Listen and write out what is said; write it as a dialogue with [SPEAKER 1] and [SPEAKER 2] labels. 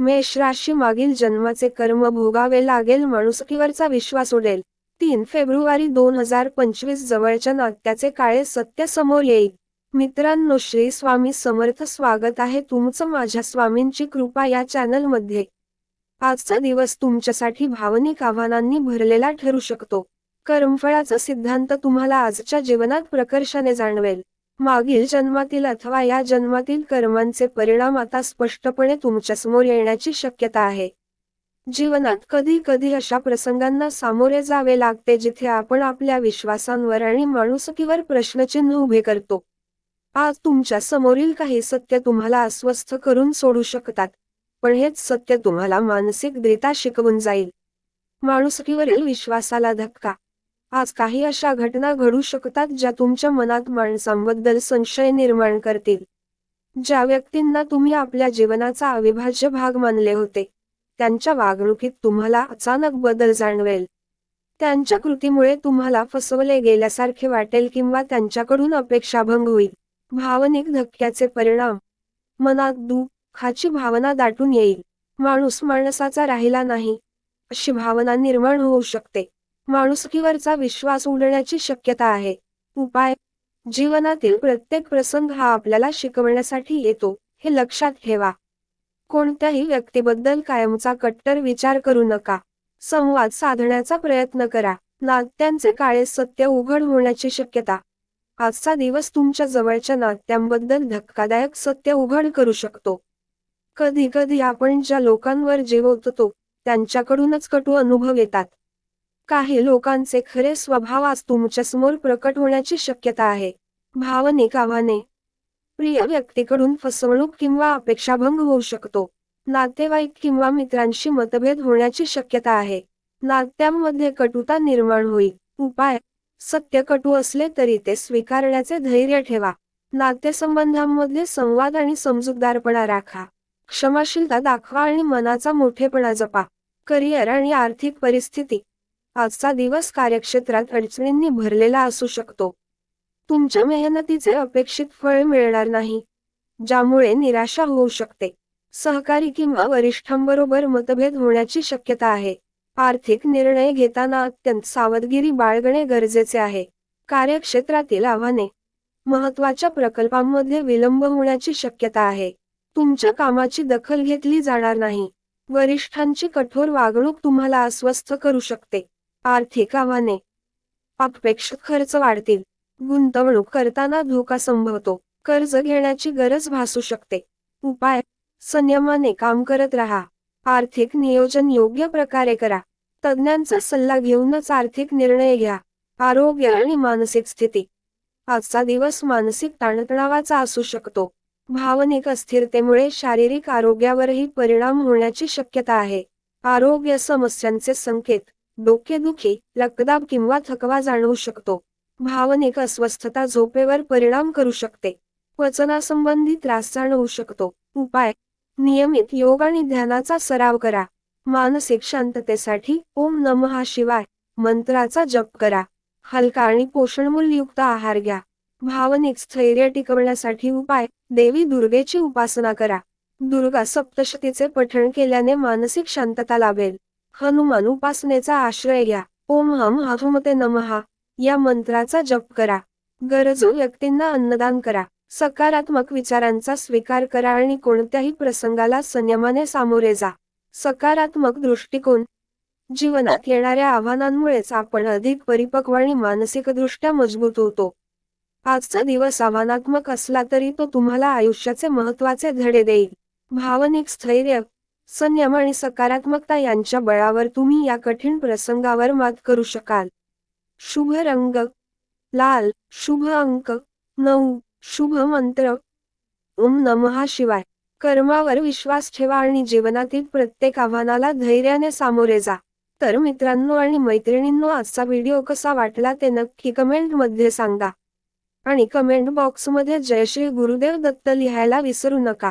[SPEAKER 1] मेष राशी मागील जन्माचे कर्म भोगावे लागेल माणुसकीवरचा विश्वास उडेल. तीन फेब्रुवारी दोन हजार पंचवीस जवळच्या नात्याचे काळे सत्य समोर येईल. मित्रांनो श्री स्वामी समर्थ स्वागत आहे तुमचं माझ्या स्वामींची कृपा या चॅनलमध्ये. आजचा दिवस तुमच्यासाठी भावनिक आव्हानांनी भरलेला ठरू शकतो. कर्मफळाचा सिद्धांत तुम्हाला आजच्या जीवनात प्रकर्षाने जाणवेल. मागील जन्मातील अथवा या जन्मातील कर्मांचे परिणाम आता स्पष्टपणे तुमच्यासमोर येण्याची शक्यता आहे. जीवनात कधी कधी अशा प्रसंगांना सामोरे जावे लागते जिथे आपण आपल्या विश्वासांवर आणि माणुसकीवर प्रश्नचिन्ह उभे करतो. आज तुमच्या समोरील काही सत्य तुम्हाला अस्वस्थ करून सोडू शकतात पण हेच सत्य तुम्हाला मानसिकरित्या शिकवून जाईल. माणुसकीवरील विश्वासाला धक्का आज काही अशा घटना घडू शकतात ज्या तुमच्या मनात माणसांबद्दल संशय निर्माण करतील. ज्या व्यक्तींना तुम्ही आपल्या जीवनाचा अविभाज्य भाग मानले होते त्यांच्या वागणुकीत तुम्हाला अचानक बदल जाणवेल. त्यांच्या कृतीमुळे तुम्हाला फसवले गेल्यासारखे वाटेल किंवा त्यांच्याकडून अपेक्षाभंग होईल. भावनिक धक्क्याचे परिणाम. मनात दुःखाची भावना दाटून येईल. माणूस माणसाचा राहिला नाही अशी भावना निर्माण होऊ शकते. माणुसकीवरचा विश्वास उडण्याची शक्यता आहे. उपाय. जीवनातील प्रत्येक प्रसंग हा आपल्याला शिकवण्यासाठी येतो हे लक्षात ठेवा. कोणत्याही व्यक्तीबद्दल कायमचा कट्टर विचार करू नका. संवाद साधण्याचा प्रयत्न करा. नात्यांचे काळे सत्य उघड होण्याची शक्यता. आजचा दिवस तुमच्या जवळच्या नात्यांबद्दल धक्कादायक सत्य उघड करू शकतो. कधी कधी आपण ज्या लोकांवर जीव त्यांच्याकडूनच कटू अनुभव येतात. काही लोकांचे खरे स्वभाव आज तुमच्यासमोर प्रकट होण्याची शक्यता आहे. भावनिक आव्हाने प्रिय व्यक्तीकडून फसवणूक किंवा अपेक्षाभंग होऊ शकतो. नातेवाईक किंवा मित्रांशी मतभेद होण्याची शक्यता आहे. नात्यांमध्ये कटुता निर्माण होईल. उपाय सत्य कटू असले तरी ते स्वीकारण्याचे धैर्य ठेवा. नातेसंबंधांमध्ये संवाद आणि समजूतदारपणा राखा. क्षमाशीलता दाखवा आणि मनाचा मोठेपणा जपा. करिअर आणि आर्थिक परिस्थिती आजचा दिवस कार्यक्षेत्रात अडचणींनी भरलेला असू शकतो. तुमच्या मेहनतीचे अपेक्षित फळ मिळणार नाही ज्यामुळे निराशा होऊ शकते. सहकारी किंवा वरिष्ठांबरोबर मतभेद होण्याची शक्यता आहे. आर्थिक निर्णय घेताना अत्यंत सावधगिरी बाळगणे गरजेचे आहे. कार्यक्षेत्रातील आव्हाने महत्त्वाच्या प्रकल्पांमध्ये विलंब होण्याची शक्यता आहे. तुमच्या कामाची दखल घेतली जाणार नाही. वरिष्ठांची कठोर वागणूक तुम्हाला अस्वस्थ करू शकते. आर्थिक आव्हाने. अपेक्षित खर्च वाढतील. गुंतवणूक करताना धोका संभवतो. कर्ज घेण्याची गरज भासू शकते. उपाय. संयमाने काम करत राहा. आर्थिक नियोजन योग्य प्रकारे करा. तज्ज्ञांचा सल्ला घेऊनच आर्थिक निर्णय घ्या. आरोग्य आणि मानसिक स्थिती. आजचा दिवस मानसिक ताणतणावाचा असू शकतो. भावनिक अस्थिरतेमुळे शारीरिक आरोग्यावरही परिणाम होण्याची शक्यता आहे. आरोग्य समस्यांचे संकेत. डोकेदुखी रक्तदाब किंवा थकवा जाणवू शकतो. भावनिक अस्वस्थता झोपेवर परिणाम करू शकते. पचनासंबंधी त्रास जाणवू शकतो. उपाय. नियमित योग आणि ध्यानाचा सराव करा. मानसिक शांततेसाठी ओम नमः शिवाय मंत्राचा जप करा. हलका आणि पोषणमूलयुक्त आहार घ्या. भावनिक स्थैर्य टिकवण्यासाठी उपाय. देवी दुर्गेची उपासना करा. दुर्गा सप्तशतीचे पठण केल्याने मानसिक शांतता लाभेल. हनुमान उपासनेचा आश्रय घ्या. ओम हम हनुमते नमहा या मंत्राचा जप करा. गरजू व्यक्तींना अन्नदान करा. सकारात्मक विचारांचा स्वीकार करा आणि कोणत्याही प्रसंगाला संयमाने सामोरे जा. सकारात्मक दृष्टिकोन. जीवनात येणाऱ्या आव्हानांमुळेच आपण अधिक परिपक्व आणि मानसिकदृष्ट्या मजबूत होतो. आजचा दिवस आव्हानात्मक असला तरी तो तुम्हाला आयुष्याचे महत्त्वाचे धडे देईल. भावनिक स्थैर्य. संयम आणि सकारात्मकता यांच्या बळावर तुम्ही या कठीण प्रसंगावर मात करू शकाल. शुभ रंग लाल शुभ अंक नऊ शुभ मंत्र ओम नमहा शिवाय. कर्मावर विश्वास ठेवा आणि जीवनातील प्रत्येक आव्हानाला धैर्याने सामोरे जा. तर मित्रांनो आणि मैत्रिणींनो आजचा व्हिडिओ कसा वाटला ते नक्की कमेंटमध्ये सांगा. आणि कमेंट बॉक्समध्ये जय श्री गुरुदेव दत्त लिहायला विसरू नका.